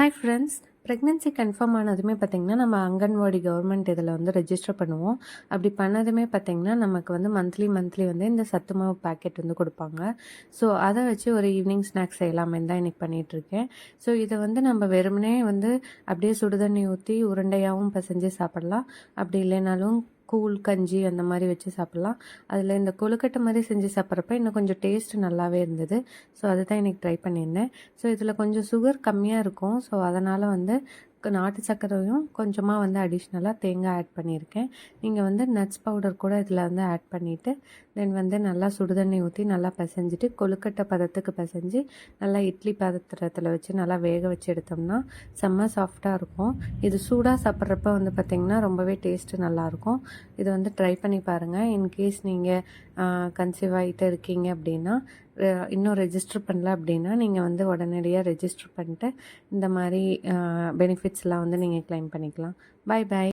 Hi friends pregnancy confirm ஆனதுமே பார்த்திங்கன்னா நம்ம அங்கன்வாடி கவர்மெண்ட் இதில் வந்து ரெஜிஸ்டர் பண்ணுவோம். அப்படி பண்ணதுமே பார்த்திங்கன்னா நமக்கு வந்து மந்த்லி மந்த்லி வந்து இந்த சத்து மாவு பேக்கெட் வந்து கொடுப்பாங்க. ஸோ அதை வச்சு ஒரு ஈவினிங் ஸ்நாக்ஸ் செய்யலாமே தான் இன்றைக்கி பண்ணிகிட்ருக்கேன் ஸோ இதை வந்து நம்ம வெறுமனே வந்து அப்படியே சுடுதண்ணி ஊற்றி உருண்டையாகவும் பசைஞ்சு சாப்பிட்லாம். அப்படி இல்லைனாலும் கூழ் கஞ்சி அந்த மாதிரி வச்சு சாப்பிட்லாம். அதில் இந்த கொழுக்கட்டை மாதிரி செஞ்சு சாப்பிட்றப்ப இன்னும் கொஞ்சம் டேஸ்ட் நல்லாவே இருந்தது. ஸோ அதுதான் எனக்கு ட்ரை பண்ணியிருந்தேன். ஸோ இதில் கொஞ்சம் சுகர் கம்மியாக இருக்கும். ஸோ அதனால் வந்து நாட்டு சர்க்கரையும் கொஞ்சமாக வந்து அடிஷ்னலாக தேங்காய் ஆட் பண்ணியிருக்கேன். நீங்கள் வந்து நட்ஸ் பவுடர் கூட இதில் வந்து ஆட் பண்ணிவிட்டு தென் வந்து நல்லா சுடுதண்ணி ஊற்றி நல்லா பிசைஞ்சிட்டு கொழுக்கட்டை பதத்துக்கு பிசைஞ்சு நல்லா இட்லி பதத்திரத்தில் வச்சு நல்லா வேக வச்சு எடுத்தோம்னா செம்ம சாஃப்டாக இருக்கும். இது சூடாக சாப்பிட்றப்ப வந்து பார்த்திங்கன்னா ரொம்பவே டேஸ்ட்டு நல்லாயிருக்கும். இது வந்து ட்ரை பண்ணி பாருங்கள் இன்கேஸ் நீங்கள் கன்சீவ் ஆகிட்டு இருக்கீங்க அப்படின்னா இன்னும் ரெஜிஸ்டர் பண்ணல அப்படின்னா நீங்கள் வந்து உடனடியாக ரெஜிஸ்டர் பண்ணிட்டு இந்த மாதிரி பெனிஃபிட்ஸ்லாம் வந்து நீங்கள் க்ளைம் பண்ணிக்கலாம். Bye bye